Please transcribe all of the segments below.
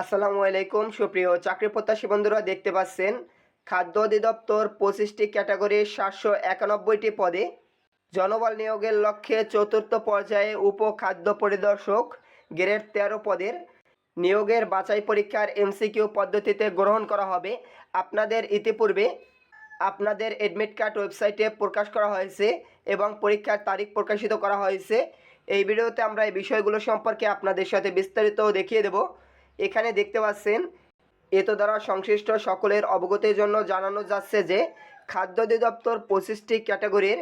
আসসালামু আলাইকুম, সুপ্রিয় চাকরি প্রত্যাশী বন্ধুরা দেখতে পাচ্ছেন, খাদ্য অধিদপ্তর পঁচিশটি ক্যাটাগরির সাতশো একানব্বইটি পদে জনবল নিয়োগের লক্ষ্যে চতুর্থ পর্যায়ে উপ খাদ্য পরিদর্শক গ্রেড তেরো পদের নিয়োগের বাছাই পরীক্ষার এমসিকিউ পদ্ধতিতে গ্রহণ করা হবে। আপনাদের ইতিপূর্বে আপনাদের এডমিট কার্ড ওয়েবসাইটে প্রকাশ করা হয়েছে এবং পরীক্ষার তারিখ প্রকাশিত করা হয়েছে। এই ভিডিওতে আমরা এই বিষয়গুলো সম্পর্কে আপনাদের সাথে বিস্তারিত দেখিয়ে দেব। এখানে দেখতে পাচ্ছেন, এত দ্বারা সংশ্লিষ্ট সকলের অবগতির জন্য জানানো যাচ্ছে যে, খাদ্য অধিদপ্তর পঁচিশটি ক্যাটাগরির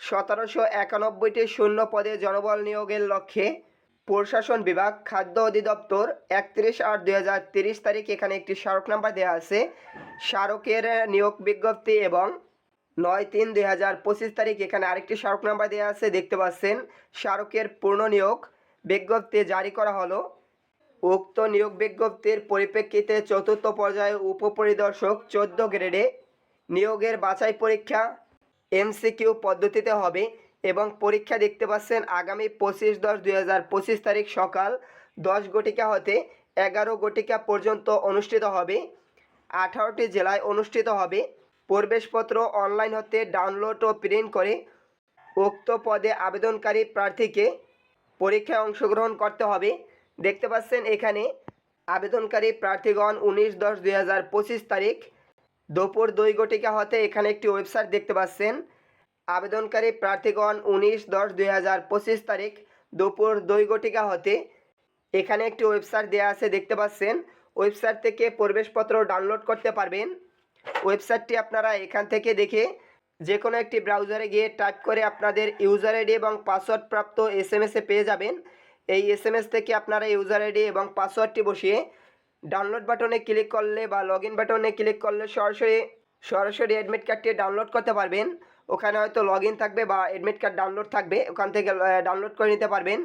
সতেরোশো একানব্বইটি শূন্য পদে জনবল নিয়োগের লক্ষ্যে প্রশাসন বিভাগ খাদ্য অধিদপ্তর একত্রিশ আট দুই হাজার তিরিশ তারিখ এখানে একটি স্মারক নাম্বার দেওয়া আছে। স্মারকের নিয়োগ বিজ্ঞপ্তি এবং নয় তিন দুই হাজার পঁচিশ তারিখ এখানে আরেকটি স্মারক নাম্বার দেওয়া আছে। দেখতে পাচ্ছেন, স্মারকের পূর্ণ নিয়োগ বিজ্ঞপ্তি জারি করা হলো। উক্ত নিয়োগ বিজ্ঞপ্তির পরিপ্রেক্ষিতে চতুর্থ পর্যায়ে উপপরিদর্শক চোদ্দ গ্রেডে নিয়োগের বাছাই পরীক্ষা এমসিকিউ পদ্ধতিতে হবে এবং পরীক্ষা দেখতে পাচ্ছেন আগামী পঁচিশ দশ দুই হাজার পঁচিশ তারিখ সকাল দশ গটিকা হতে এগারো গটিকা পর্যন্ত অনুষ্ঠিত হবে। আঠারোটি জেলায় অনুষ্ঠিত হবে। প্রবেশপত্র অনলাইন হতে ডাউনলোড ও প্রিন্ট করে উক্ত পদে আবেদনকারী প্রার্থীকে পরীক্ষায় অংশগ্রহণ করতে হবে। দেখতে পাচ্ছেন এখানে আবেদনকারী প্রার্থীগণ উনিশ দশ দুই হাজার পঁচিশ তারিখ দুপুর দুই গটিকা হতে এখানে একটি ওয়েবসাইট দেখতে পাচ্ছেন। আবেদনকারী প্রার্থীগণ উনিশ দশ দুই হাজার পঁচিশ তারিখ দুপুর দুই গটিকা হতে এখানে একটি ওয়েবসাইট দেওয়া আছে দেখতে পাচ্ছেন। ওয়েবসাইট থেকে প্রবেশপত্র ডাউনলোড করতে পারবেন। ওয়েবসাইটটি আপনারা এখান থেকে দেখে যে কোনো একটি ব্রাউজারে গিয়ে টাইপ করে আপনাদের ইউজার আইডি এবং পাসওয়ার্ড প্রাপ্ত এস এম এসে পেয়ে যাবেন। এই এস এম এস থেকে আপনারা ইউজার আইডি এবং পাসওয়ার্ডটি বসিয়ে ডাউনলোড বাটনে ক্লিক করলে বা লগ ইন বাটনে ক্লিক করলে সরাসরি সরাসরি অ্যাডমিট কার্ডটি ডাউনলোড করতে পারবেন। ওখানে হয়তো লগ ইন থাকবে বা অ্যাডমিট কার্ড ডাউনলোড থাকবে, ওখান থেকে ডাউনলোড করে নিতে পারবেন।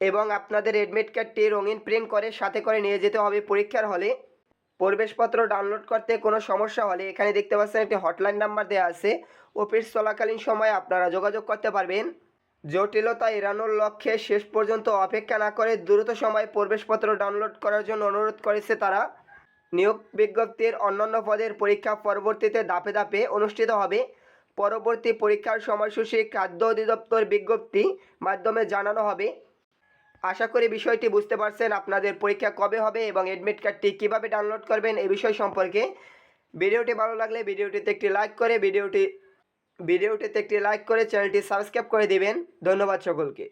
এবং আপনাদের অ্যাডমিট কার্ডটি রঙিন প্রিন্ট করে সাথে করে নিয়ে যেতে হবে পরীক্ষার হলে। প্রবেশপত্র ডাউনলোড করতে কোনো সমস্যা হলে এখানে দেখতে পাচ্ছেন একটি হটলাইন নাম্বার দেওয়া আছে। অফিস চলাকালীন সময় আপনারা যোগাযোগ করতে পারবেন। জটিলতা এড়ানোর লক্ষ্যে শেষ পর্যন্ত অপেক্ষা না করে দ্রুত সময় প্রবেশপত্র ডাউনলোড করার জন্য অনুরোধ করেছে তারা। নিয়োগ বিজ্ঞপ্তির অন্যান্য পদের পরীক্ষা পরবর্তীতে ধাপে ধাপে অনুষ্ঠিত হবে। পরবর্তী পরীক্ষার সময়সূচি খাদ্য অধিদপ্তর বিজ্ঞপ্তি মাধ্যমে জানানো হবে। আশা করি বিষয়টি বুঝতে পারছেন। আপনাদের পরীক্ষা কবে হবে এবং অ্যাডমিট কার্ডটি কীভাবে ডাউনলোড করবেন এ বিষয় সম্পর্কে। ভিডিওটি ভালো লাগলে ভিডিওটিতে একটি লাইক করে, ভিডিওটি ভিডিওটিতে একটি লাইক করে চ্যানেলটি সাবস্ক্রাইব করে দিবেন। ধন্যবাদ সকলকে।